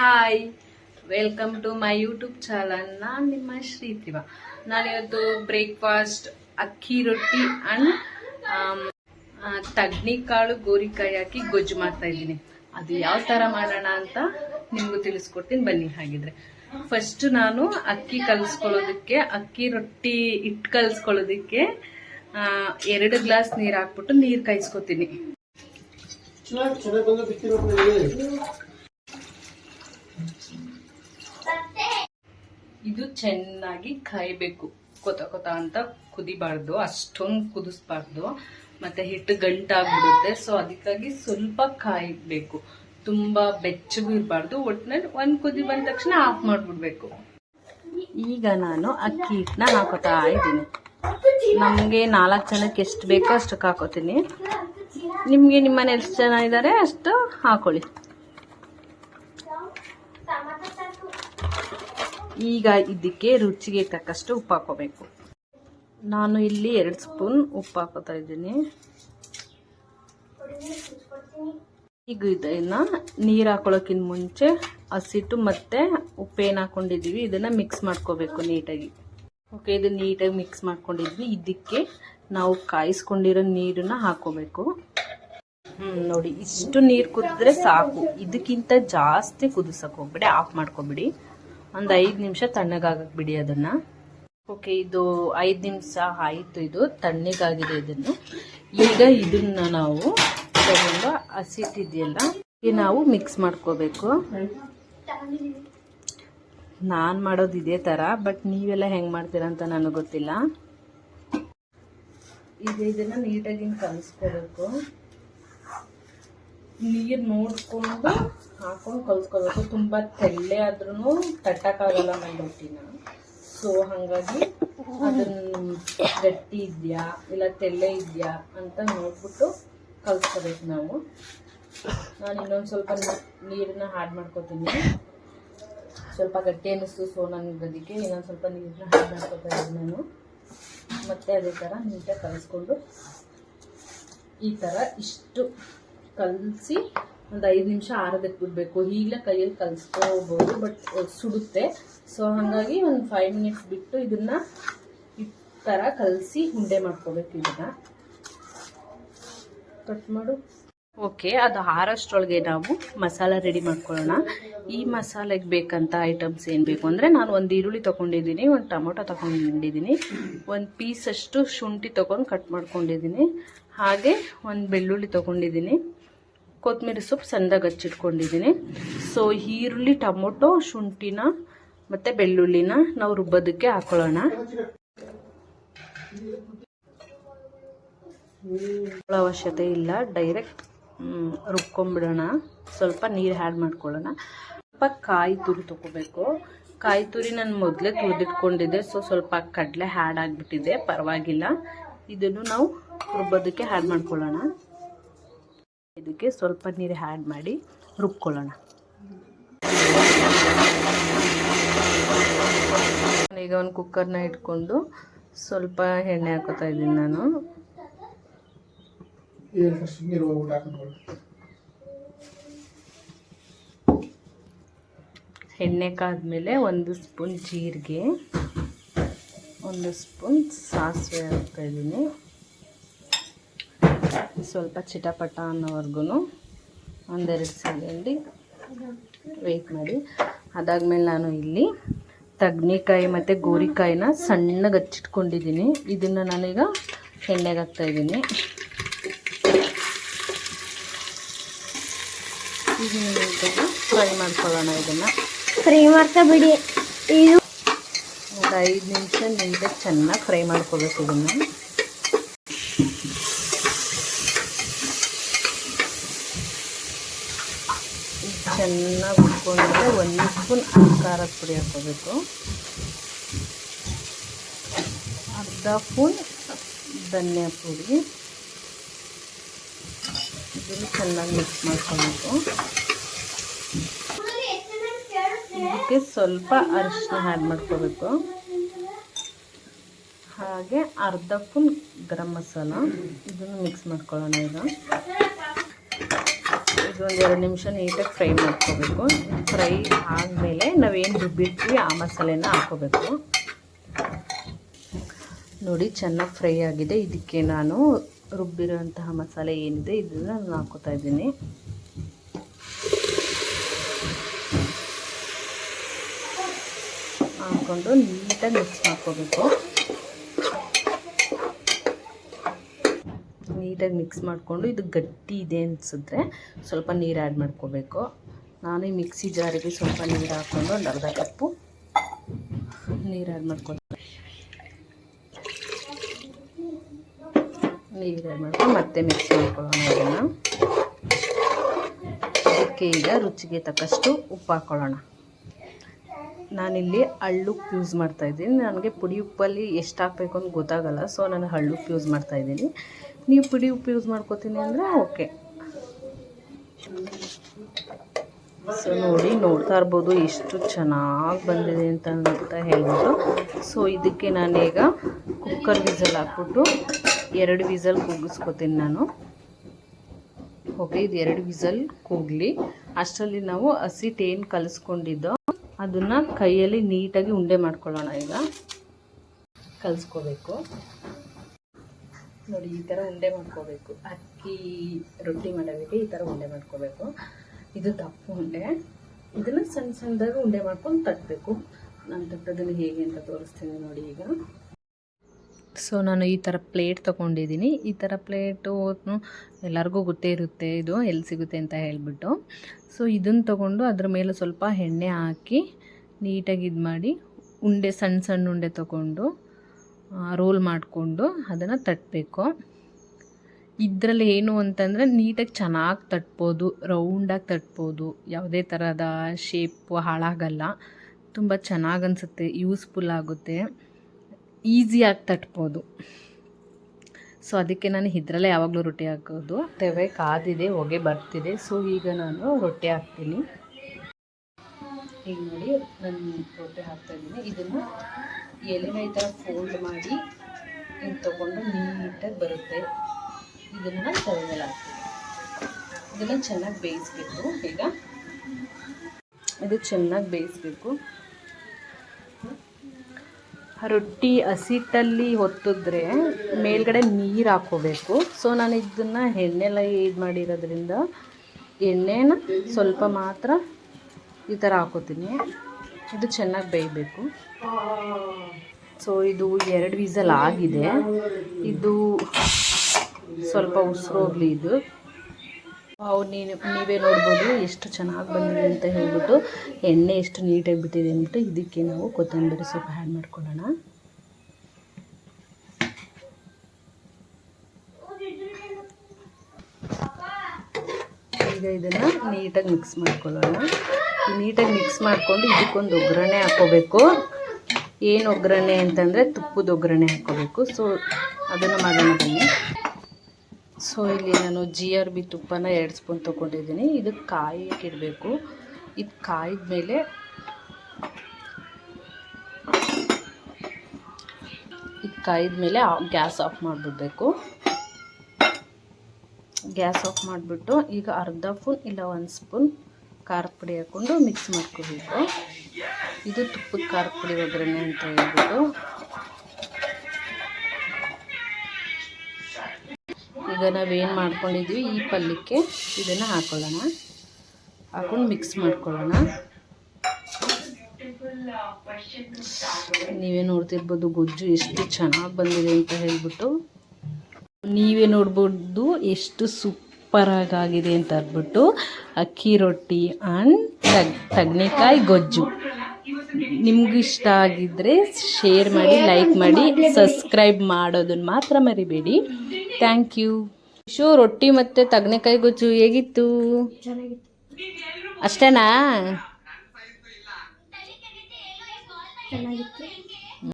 Hi. Welcome to my YouTube channel ನಾನು ನಿಮ್ಮ ಶ್ರೀತಿವ. ನಾನಿವತ್ತು ಬ್ರೇಕ್ಫಾಸ್ಟ್ ಅಕ್ಕಿ ರೊಟ್ಟಿ ಅಂಡ್ ತಗ್ನಿಕಾಳು ಗೋರಿಕಾಯಿ ಹಾಕಿ ಗೊಜ್ಜು ಮಾಡ್ತಾ ಇದ್ದೀನಿ. ಅದು ಯಾವ ಥರ ಮಾಡೋಣ ಅಂತ ನಿಮಗೂ ತಿಳಿಸ್ಕೊಡ್ತೀನಿ. ಬನ್ನಿ ಹಾಗಿದ್ರೆ. ಫಸ್ಟ್ ನಾನು ಅಕ್ಕಿ ಕಲಿಸ್ಕೊಳ್ಳೋದಕ್ಕೆ, ಅಕ್ಕಿ ರೊಟ್ಟಿ ಇಟ್ ಕಲಿಸ್ಕೊಳ್ಳೋದಕ್ಕೆ ಎರಡು ಗ್ಲಾಸ್ ನೀರು ಹಾಕ್ಬಿಟ್ಟು ನೀರು ಕಾಯಿಸ್ಕೊತೀನಿ ಚೆನ್ನಾಗಿ ಚೆನ್ನಾಗಿ ಬಂದ ಬಿತ್ತಿರೋ ಇದು ಚೆನ್ನಾಗಿ ಕಾಯಬೇಕು. ಕೊತ ಕೊತ ಅಂತ ಕುದಿಬಾರ್ದು. ಅಷ್ಟೊಂದು ಕುದಿಸ್ಬಾರ್ದು. ಮತ್ತೆ ಹಿಟ್ಟು ಗಂಟಾಗ್ಬಿಡುತ್ತೆ. ಸೊ ಅದಕ್ಕಾಗಿ ಸ್ವಲ್ಪ ಕಾಯಬೇಕು. ತುಂಬಾ ಬೆಚ್ಚಗೂ ಇರಬಾರ್ದು. ಒಟ್ಟಿನಲ್ಲಿ ಒಂದ್ ಕುದಿ ಬಂದ ತಕ್ಷಣ ಆಫ್ ಮಾಡ್ಬಿಡ್ಬೇಕು. ಈಗ ನಾನು ಅಕ್ಕಿ ಹಿಟ್ಟನ್ನ ಹಾಕೋತಾ ಇದ್ದೀನಿ. ನಮಗೆ ನಾಲ್ಕು ಜನಕ್ಕೆ ಎಷ್ಟು ಬೇಕೋ ಅಷ್ಟಕ್ಕೆ ಹಾಕೋತೀನಿ. ನಿಮಗೆ ನಿಮ್ಮ ಎಷ್ಟು ಜನ ಇದ್ದಾರೆ ಅಷ್ಟು ಹಾಕೊಳ್ಳಿ. ಈಗ ಇದಕ್ಕೆ ರುಚಿಗೆ ತಕ್ಕಷ್ಟು ಉಪ್ಪು ಹಾಕೋಬೇಕು ನಾನು ಇಲ್ಲಿ ಎರಡು ಸ್ಪೂನ್ ಉಪ್ಪು ಹಾಕೋತಾ ಇದ್ದೀನಿ. ಈಗ ಇದನ್ನು ನೀರು ಹಾಕೊಳ್ಳೋಕ್ಕಿಂತ ಮುಂಚೆ ಹಸಿಟ್ಟು ಮತ್ತು ಉಪ್ಪೇನು ಹಾಕೊಂಡಿದ್ದೀವಿ ಇದನ್ನು ಮಿಕ್ಸ್ ಮಾಡ್ಕೋಬೇಕು ನೀಟಾಗಿ. ಓಕೆ ಇದು ನೀಟಾಗಿ ಮಿಕ್ಸ್ ಮಾಡ್ಕೊಂಡಿದ್ವಿ. ಇದಕ್ಕೆ ನಾವು ಕಾಯಿಸ್ಕೊಂಡಿರೋ ನೀರನ್ನು ಹಾಕೋಬೇಕು ನೋಡಿ, ಇಷ್ಟು ನೀರು ಕುದಿದ್ರೆ ಸಾಕು. ಇದಕ್ಕಿಂತ ಜಾಸ್ತಿ ಕುದಿಸಕ್ ಹೋಗ್ಬೇಡಿ, ಆಫ್ ಮಾಡ್ಕೊಬಿಡಿ. ಒಂದು ಐದು ನಿಮಿಷ ತಣ್ಣಗಾಗಕ್ಕೆ ಬಿಡಿ ಅದನ್ನು. ಓಕೆ ಇದು ಐದು ನಿಮಿಷ ಆಯಿತು, ಇದು ತಣ್ಣಗಾಗಿದೆ ಇದನ್ನು. ಈಗ ಇದನ್ನ ನಾವು ತಗೊಂಡು ಹಸಿಟ್ಟಿದೆಯಲ್ಲ ಈಗ ನಾವು ಮಿಕ್ಸ್ ಮಾಡ್ಕೋಬೇಕು. ನಾನು ಮಾಡೋದು ಇದೇ ಥರ ಬಟ್ ನೀವೆಲ್ಲ ಹೆಂಗೆ ಮಾಡ್ತೀರಾ ಅಂತ ನನಗೆ ಗೊತ್ತಿಲ್ಲ. ಈಗ ಇದನ್ನು ನೀಟಾಗಿ ಕಲಿಸ್ಕೋಬೇಕು. ನೀರು ನೋಡ್ಕೊಂಡು ಹಾಕೊಂಡು ಕಲ್ಸ್ಕೊಬೇಕು. ತುಂಬ ತೆಳ್ಳೆ ಆದ್ರೂ ತಟ್ಟಕ್ಕಾಗಲ್ಲ ನನ್ನ ರೊಟ್ಟಿನ ಸೊ ಹಾಗಾಗಿ ಅದನ್ನ ಗಟ್ಟಿ ಇದೆಯಾ ಇಲ್ಲ ತೆಳ್ಳೆ ಇದೆಯಾ ಅಂತ ನೋಡ್ಬಿಟ್ಟು ಕಲ್ಸ್ಕೋಬೇಕು ನಾವು. ನಾನು ಇನ್ನೊಂದು ಸ್ವಲ್ಪ ನೀರನ್ನ ಹಾಡ್ ಮಾಡ್ಕೋತೀನಿ. ಸ್ವಲ್ಪ ಗಟ್ಟಿ ಅನ್ನಿಸ್ತು ಸೊ ನನಗೆ ಅದಕ್ಕೆ ಇನ್ನೊಂದು ಸ್ವಲ್ಪ ನೀರನ್ನ ಹಾಡ್ ಮಾಡ್ಕೋತಾ ಇದ್ದೀನಿ ನಾನು. ಮತ್ತೆ ಅದೇ ಥರ ನೀಟಾಗಿ ಕಲಿಸ್ಕೊಂಡು ಈ ಥರ ಇಷ್ಟು. ಕಲಸಿ ಒಂದು ಐದು ನಿಮಿಷ ಆರೋದಕ್ಕೆ ಬಿಡಬೇಕು. ಈಗಲೇ ಕೈಯಲ್ಲಿ ಕಲಿಸ್ಕೋಬೋದು ಬಟ್ ಸುಡುತ್ತೆ. ಸೊ ಹಾಗಾಗಿ ಒಂದು ಫೈವ್ ಮಿನಿಟ್ಸ್ ಬಿಟ್ಟು ಇದನ್ನು ಈ ಥರ ಕಲಸಿ ಉಂಡೆ ಮಾಡ್ಕೋಬೇಕು ಇದನ್ನು. ಕಟ್ ಮಾಡು. ಓಕೆ ಅದು ಆರಷ್ಟರೊಳಗೆ ನಾವು ಮಸಾಲ ರೆಡಿ ಮಾಡ್ಕೊಳ್ಳೋಣ. ಈ ಮಸಾಲೆಗೆ ಬೇಕಂತ ಐಟಮ್ಸ್ ಏನು ಬೇಕು ಅಂದರೆ ನಾನು ಒಂದು ಈರುಳ್ಳಿ ತೊಗೊಂಡಿದ್ದೀನಿ, ಒಂದು ಟೊಮೊಟೊ ತೊಗೊಂಡಿದ್ದೀನಿ, ಒಂದು ಪೀಸಷ್ಟು ಶುಂಠಿ ತೊಗೊಂಡು ಕಟ್ ಮಾಡ್ಕೊಂಡಿದ್ದೀನಿ, ಹಾಗೆ ಒಂದು ಬೆಳ್ಳುಳ್ಳಿ ತೊಗೊಂಡಿದ್ದೀನಿ. ಕೊತ್ತಂಬರಿ ಸೊಪ್ಪು ಸಣ್ಣದಾಗಿ ಹಚ್ಚಿಟ್ಕೊಂಡಿದ್ದೀನಿ. ಸೊ ಈರುಳ್ಳಿ, ಟೊಮೊಟೊ, ಶುಂಠಿನ ಮತ್ತು ಬೆಳ್ಳುಳ್ಳಿನ ನಾವು ರುಬ್ಬೋದಕ್ಕೆ ಹಾಕೊಳ್ಳೋಣ. ಅವಶ್ಯಕತೆ ಇಲ್ಲ ಡೈರೆಕ್ಟ್ ರುಬ್ಕೊಂಬಿಡೋಣ. ಸ್ವಲ್ಪ ನೀರು ಆ್ಯಡ್ ಮಾಡ್ಕೊಳ್ಳೋಣ. ಸ್ವಲ್ಪ ಕಾಯಿ ತುರಿ ತೊಗೋಬೇಕು. ಕಾಯಿ ತುರಿ ನಾನು ಮೊದಲೇ ತುರಿದಿಟ್ಕೊಂಡಿದ್ದೆ ಸೊ ಸ್ವಲ್ಪ ಕಡಲೆ ಹ್ಯಾಡ್ ಆಗಿಬಿಟ್ಟಿದೆ, ಪರವಾಗಿಲ್ಲ. ಇದನ್ನು ನಾವು ರುಬ್ಬೋದಕ್ಕೆ ಹ್ಯಾಡ್ ಮಾಡ್ಕೊಳ್ಳೋಣ. ಇದಕ್ಕೆ ಸ್ವಲ್ಪ ನೀರು ಆ್ಯಡ್ ಮಾಡಿ ರುಬ್ಕೊಳ್ಳೋಣ. ಈಗ ಒಂದು ಕುಕ್ಕರ್ನ ಇಟ್ಕೊಂಡು ಸ್ವಲ್ಪ ಎಣ್ಣೆ ಹಾಕೋತಾ ಇದ್ದೀನಿ ನಾನು. ಎಣ್ಣೆ ಕಾದ್ಮೇಲೆ ಒಂದು ಸ್ಪೂನ್ ಜೀರಿಗೆ ಒಂದು ಸ್ಪೂನ್ ಸಾಸಿವೆ ಹಾಕ್ತಾ ಇದ್ದೀನಿ. ಸ್ವಲ್ಪ ಚಿಟಪಟ ಅನ್ನೋವರೆಗೂ ಒಂದೆರಡು ಸೆಕೆಂಡಿ ವೆಯ್ಟ್ ಮಾಡಿ. ಅದಾದಮೇಲೆ ನಾನು ಇಲ್ಲಿ ತಗ್ನಿಕಾಯಿ ಮತ್ತು ಗೋರಿಕಾಯಿನ ಸಣ್ಣಗೆ ಹಚ್ಚಿಟ್ಕೊಂಡಿದ್ದೀನಿ ಇದನ್ನು ನಾನೀಗ ಎಣ್ಣೆಗೆ ಹಾಕ್ತಾ ಇದ್ದೀನಿ ಈಗ ಫ್ರೈ ಮಾಡ್ಕೊಳ್ಳೋಣ ಇದನ್ನು. ಫ್ರೈ ಮಾಡ್ತಾ ಬಿಡಿ. ಇದು ಒಂದು ಐದು ನಿಮಿಷ ನೀಟಾಗಿ ಚೆನ್ನಾಗಿ ಫ್ರೈ ಮಾಡ್ಕೊಳ್ಳೋಕೆ ಇದನ್ನು. ಚೆನ್ನಾಗಿ ಉಟ್ಕೊಂಡ್ರೆ ಒಂದು ಸ್ಪೂನ್ ಖಾರದ ಪುಡಿ ಹಾಕೋಬೇಕು ಅರ್ಧ ಸ್ಪೂನ್ ಧನಿಯಾ ಪುಡಿ. ಇದನ್ನು ಚೆನ್ನಾಗಿ ಮಿಕ್ಸ್ ಮಾಡ್ಕೋಬೇಕು. ಇದಕ್ಕೆ ಸ್ವಲ್ಪ ಅರಿಶಿನ ಆ್ಯಡ್ ಮಾಡ್ಕೋಬೇಕು. ಹಾಗೆ ಅರ್ಧ ಸ್ಪೂನ್ ಗರಂ ಮಸಾಲ. ಇದನ್ನು ಮಿಕ್ಸ್ ಮಾಡ್ಕೊಳ್ಳೋಣ ಈಗ. ಇದೊಂದು ಎರಡು ನಿಮಿಷ ನೀಟಾಗಿ ಫ್ರೈ ಮಾಡ್ಕೋಬೇಕು. ಫ್ರೈ ಆದಮೇಲೆ ನಾವೇನು ರುಬ್ಬಿರ್ತೀವಿ ಆ ಮಸಾಲೆನ ಹಾಕೋಬೇಕು. ನೋಡಿ, ಚೆನ್ನಾಗಿ ಫ್ರೈ ಆಗಿದೆ. ಇದಕ್ಕೆ ನಾನು ರುಬ್ಬಿರೋಂತಹ ಮಸಾಲೆ ಏನಿದೆ ಇದನ್ನು ನಾನು ಹಾಕೋತಾ ಇದ್ದೀನಿ. ಹಾಕ್ಕೊಂಡು ನೀಟಾಗಿ ಮಿಕ್ಸ್ ಮಾಡ್ಕೋಬೇಕು. ನೀಟಾಗಿ ಮಿಕ್ಸ್ ಮಾಡಿಕೊಂಡು ಇದು ಗಟ್ಟಿ ಇದೆ ಅನಿಸಿದ್ರೆ ಸ್ವಲ್ಪ ನೀರು ಆ್ಯಡ್ ಮಾಡ್ಕೋಬೇಕು. ನಾನು ಮಿಕ್ಸಿ ಜಾರಿಗೆ ಸ್ವಲ್ಪ ನೀರು ಹಾಕ್ಕೊಂಡು ಒಂದು ಅರ್ಧ ಕಪ್ಪು ನೀರು ಆ್ಯಡ್ ಮಾಡ್ಕೊತೀನಿ ನೀರು ಆ್ಯಡ್ ಮಾಡ್ಕೊಂಡು ಮತ್ತೆ ಮಿಕ್ಸ್ ಮಾಡ್ಕೊಳ್ಳೋಣ ಅದನ್ನು ಅದಕ್ಕೆ ಈಗ ರುಚಿಗೆ ತಕ್ಕಷ್ಟು ಉಪ್ಪು ಹಾಕ್ಕೊಳ್ಳೋಣ ನಾನಿಲ್ಲಿ ಹಳ್ಳುಪ್ಪು ಯೂಸ್ ಮಾಡ್ತಾಯಿದ್ದೀನಿ ನನಗೆ ಪುಡಿ ಉಪ್ಪಲ್ಲಿ ಎಷ್ಟು ಹಾಕಬೇಕು ಅಂತ ಗೊತ್ತಾಗಲ್ಲ ಸೊ ನಾನು ಹಳ್ಳುಪ್ಪು ಯೂಸ್ ಮಾಡ್ತಾ ಇದ್ದೀನಿ. ನೀವು ಪುಡಿ ಉಪ್ಪು ಯೂಸ್ ಮಾಡ್ಕೋತೀನಿ ಅಂದರೆ ಓಕೆ ಸೊ ನೋಡಿ, ನೋಡ್ತಾ ಇರ್ಬೋದು ಎಷ್ಟು ಚೆನ್ನಾಗಿ ಬಂದಿದೆ ಅಂತ ಅಂತ ಹೇಳ್ಬಿಟ್ಟು. ಸೊ ಇದಕ್ಕೆ ನಾನೀಗ ಕುಕ್ಕರ್ ವಿಸಲ್ ಹಾಕ್ಬಿಟ್ಟು ಎರಡು ವಿಸಲ್ ಕೂಗಿಸ್ಕೊತೀನಿ ನಾನು. ಓಕೆ ಇದು ಎರಡು ವಿಸಲ್ ಕೂಗಲಿ. ಅಷ್ಟರಲ್ಲಿ ನಾವು ಹಸಿ ಏನು ಕಲಿಸ್ಕೊಂಡಿದ್ದೋ. ಅದನ್ನು ಕೈಯಲ್ಲಿ ನೀಟಾಗಿ ಉಂಡೆ ಮಾಡ್ಕೊಳ್ಳೋಣ ಈಗ. ಕಲಿಸ್ಕೋಬೇಕು. ನೋಡಿ, ಈ ಥರ ಉಂಡೆ ಮಾಡ್ಕೋಬೇಕು. ಅಕ್ಕಿ ರೊಟ್ಟಿ ಮಾಡೋದಕ್ಕೆ ಈ ಥರ ಉಂಡೆ ಮಾಡ್ಕೋಬೇಕು. ಇದು ತಪ್ಪು ಉಂಡೆ. ಇದನ್ನು ಸಣ್ಣ ಸಣ್ಣದಾಗ ಉಂಡೆ ಮಾಡ್ಕೊಂಡು ತಟ್ಟಬೇಕು ನಾನು ತಟ್ಟೋದನ್ನು ಹೇಗೆ ಅಂತ ತೋರಿಸ್ತೀನಿ ನೋಡಿ ಈಗ. ಸೊ ನಾನು ಈ ಥರ ಪ್ಲೇಟ್ ತೊಗೊಂಡಿದ್ದೀನಿ. ಈ ಥರ ಪ್ಲೇಟು ಎಲ್ಲರಿಗೂ ಗೊತ್ತೇ ಇರುತ್ತೆ. ಇದು ಎಲ್ಲಿ ಸಿಗುತ್ತೆ ಅಂತ ಹೇಳಿಬಿಟ್ಟು. ಸೊ ಇದನ್ನು ತೊಗೊಂಡು ಅದ್ರ ಮೇಲೆ ಸ್ವಲ್ಪ ಎಣ್ಣೆ ಹಾಕಿ ನೀಟಾಗಿ ಇದು ಮಾಡಿ ಉಂಡೆ, ಸಣ್ಣ ಸಣ್ಣ ಉಂಡೆ ತೊಗೊಂಡು ರೋಲ್ ಮಾಡಿಕೊಂಡು ಅದನ್ನು ತಟ್ಟಬೇಕು ಇದರಲ್ಲಿ ಏನು ಅಂತಂದರೆ ನೀಟಾಗಿ ಚೆನ್ನಾಗಿ ತಟ್ಬೋದು ರೌಂಡಾಗಿ ತಟ್ಬೋದು. ಯಾವುದೇ ಥರದ ಶೇಪು ಹಾಳಾಗಲ್ಲ. ತುಂಬ ಚೆನ್ನಾಗಿ ಅನಿಸುತ್ತೆ ಯೂಸ್ಫುಲ್ ಆಗುತ್ತೆ. ಈಸಿಯಾಗಿ ತಟ್ಬೋದು. ಸೊ ಅದಕ್ಕೆ ನಾನು ಇದರಲ್ಲೇ ಯಾವಾಗಲೂ ರೊಟ್ಟಿ ಹಾಕೋದು. ತೆವೆ, ಕಾದಿದೆ, ಹೊಗೆ ಬರ್ತಿದೆ. ಸೊ ಈಗ ನಾನು ರೊಟ್ಟಿ ಹಾಕ್ತೀನಿ. ಈಗ ನೋಡಿ, ನಾನು ರೊಟ್ಟಿ ಹಾಕ್ತಾ ಇದ್ದೀನಿ. ಇದನ್ನು ಎಲೆನ ಈ ಥರ ಫೋಲ್ಡ್ ಮಾಡಿ ಹಿಂಗೆ ತೊಗೊಂಡು ನೀಟಾಗಿ ಬರುತ್ತೆ. ಇದನ್ನು ತಲೆ ಮೇಲೆ ಇದನ್ನು ಚೆನ್ನಾಗಿ ಬೇಯಿಸ್ಬೇಕು ಈಗ ಇದು ಚೆನ್ನಾಗಿ ಬೇಯಿಸ್ಬೇಕು. ರೊಟ್ಟಿ ಹಸಿಟ್ಟಲ್ಲಿ ಹೊತ್ತಿದ್ರೆ ಮೇಲ್ಗಡೆ ನೀರು ಹಾಕೋಬೇಕು ಸೊ ನಾನು ಇದನ್ನು ಎಣ್ಣೆಲ್ಲ ಇದು ಮಾಡಿರೋದ್ರಿಂದ ಎಣ್ಣೆನ ಸ್ವಲ್ಪ ಮಾತ್ರ ಈ ಥರ ಹಾಕೋತೀನಿ. ಇದು ಚೆನ್ನಾಗಿ ಬೇಯಬೇಕು. ಸೊ ಇದು ಎರಡು ವಿಸಲ್ ಆಗಿದೆ. ಇದು ಸ್ವಲ್ಪ ಉಸಿರೋಗ್ಲಿ ಇದು. ಅವು ನೀನು, ನೀವೇ ನೋಡ್ಬೋದು ಎಷ್ಟು ಚೆನ್ನಾಗಿ ಬಂದಿದೆ ಅಂತ ಹೇಳ್ಬಿಟ್ಟು ಎಣ್ಣೆ ಎಷ್ಟು ನೀಟಾಗಿ ಬಿಟ್ಟಿದೆ ಅಂದ್ಬಿಟ್ಟು ಇದಕ್ಕೆ ನಾವು ಕೊತ್ತಂಬರಿ ಸೊಪ್ಪು ಆ್ಯಡ್ ಮಾಡ್ಕೊಳ್ಳೋಣ. ಈಗ ಇದನ್ನು ನೀಟಾಗಿ ಮಿಕ್ಸ್ ಮಾಡ್ಕೊಳ್ಳೋಣ. ನೀಟಾಗಿ ಮಿಕ್ಸ್ ಮಾಡಿಕೊಂಡು ಇದಕ್ಕೊಂದು ಒಗ್ಗರಣೆ ಹಾಕೋಬೇಕು. ಏನು ಒಗ್ಗರಣೆ ಅಂತಂದರೆ ತುಪ್ಪದ ಒಗ್ಗರಣೆ ಹಾಕೋಬೇಕು. ಸೊ ಅದನ್ನು ಮಾಡೋಣ ಬನ್ನಿ. ಸೊ ಇಲ್ಲಿ ನಾನು ಜಿ ಆರ್ ಬಿ ತುಪ್ಪನ ಎರಡು ಸ್ಪೂನ್ ತೊಗೊಂಡಿದ್ದೀನಿ. ಇದು ಕಾಯಕ್ಕೆ ಇಡಬೇಕು. ಇದು ಕಾಯಿದ ಮೇಲೆ ಇದು ಕಾಯಿದ ಮೇಲೆ ಗ್ಯಾಸ್ ಆಫ್ ಮಾಡಿಬಿಡ್ಬೇಕು. ಗ್ಯಾಸ್ ಆಫ್ ಮಾಡಿಬಿಟ್ಟು ಈಗ ಅರ್ಧ ಸ್ಪೂನ್ ಇಲ್ಲ, ಒಂದು ಸ್ಪೂನ್ ಖಾರದ ಪುಡಿ ಹಾಕ್ಕೊಂಡು ಮಿಕ್ಸ್ ಮಾಡ್ಕೋಬೇಕು. ಇದು ತುಪ್ಪದ ಖಾರದ ಪುಡಿ ಒಗ್ಗರಣೆ ಅಂತ ಹೇಳ್ಬಿಟ್ಟು. ಈಗ ನಾವೇನು ಮಾಡ್ಕೊಂಡಿದ್ವಿ? ಈ ಪಲ್ಯಕ್ಕೆ ಇದನ್ನು ಹಾಕೊಳ್ಳೋಣ. ಹಾಕೊಂಡು ಮಿಕ್ಸ್ ಮಾಡ್ಕೊಳ್ಳೋಣ. ನೀವೇ ನೋಡ್ತಿರ್ಬೋದು ಗೊಜ್ಜು ಎಷ್ಟು ಚೆನ್ನಾಗಿ ಬಂದಿದೆ ಅಂತ ಹೇಳ್ಬಿಟ್ಟು. ನೀವೇ ನೋಡ್ಬೋದು ಎಷ್ಟು ಸೂಪರಾಗಿ ಆಗಿದೆ ಅಂತ ಅಂದ್ಬಿಟ್ಟು ಅಕ್ಕಿ ರೊಟ್ಟಿ ಆ್ಯಂಡ್ ತಗ್ ತಗ್ನೆಕಾಯಿ ಗೊಜ್ಜು. ನಿಮಗಿಷ್ಟ ಆಗಿದ್ದರೆ ಶೇರ್ ಮಾಡಿ ಲೈಕ್ ಮಾಡಿ ಸಬ್ಸ್ಕ್ರೈಬ್ ಮಾಡೋದನ್ನು ಮಾತ್ರ ಮರಿಬೇಡಿ. ಥ್ಯಾಂಕ್ ಯು ಶೋ ರೊಟ್ಟಿ ಮತ್ತು ತಗ್ನೆಕಾಯಿ ಗೊಜ್ಜು ಹೇಗಿತ್ತು? ಅಷ್ಟೇನಾ? ಚೆನ್ನಾಗಿತ್ತು.